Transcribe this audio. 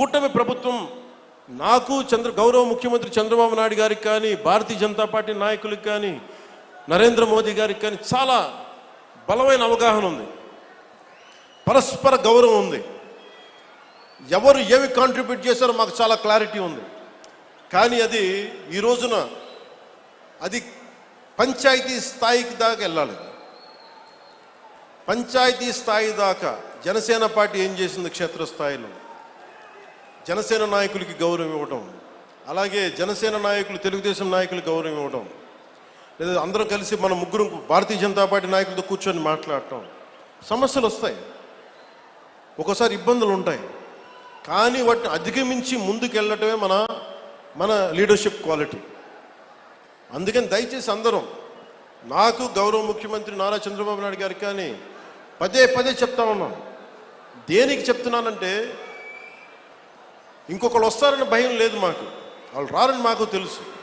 కూటమి ప్రభుత్వం నాకు చంద్ర గౌరవ ముఖ్యమంత్రి చంద్రబాబు నాయుడు గారికి కానీ భారతీయ జనతా పార్టీ నాయకులకు కానీ నరేంద్ర మోదీ గారికి కానీ చాలా బలమైన అవగాహన ఉంది. పరస్పర గౌరవం ఉంది. ఎవరు ఏమి కాంట్రిబ్యూట్ చేశారో మాకు చాలా క్లారిటీ ఉంది. కానీ అది ఈ రోజున అది పంచాయతీ స్థాయికి దాకా వెళ్ళాలి. పంచాయతీ స్థాయి దాకా జనసేన పార్టీ ఏం చేసింది క్షేత్రస్థాయిలో? జనసేన నాయకులకి గౌరవం ఇవ్వటం. అలాగే జనసేన నాయకులు తెలుగుదేశం నాయకులు గౌరవం ఇవ్వటం. లేదా అందరం కలిసి మన ముగ్గురు భారతీయ జనతా పార్టీ నాయకులతో కూర్చొని మాట్లాడటం. సమస్యలు వస్తాయి. ఒక్కోసారి ఇబ్బందులు ఉంటాయి. కానీ వాటిని అధిగమించి ముందుకెళ్ళటమే మన మన లీడర్షిప్ క్వాలిటీ అందుకని దయచేసి అందరం నాకు గౌరవ ముఖ్యమంత్రి నారా చంద్రబాబు నాయుడు గారికి కానీ పదే పదే చెప్తా ఉన్నాను దేనికి చెప్తున్నానంటే ఇంకొకళ్ళు వస్తారని భయం లేదు మాకు. వాళ్ళు రారని మాకు తెలుసు.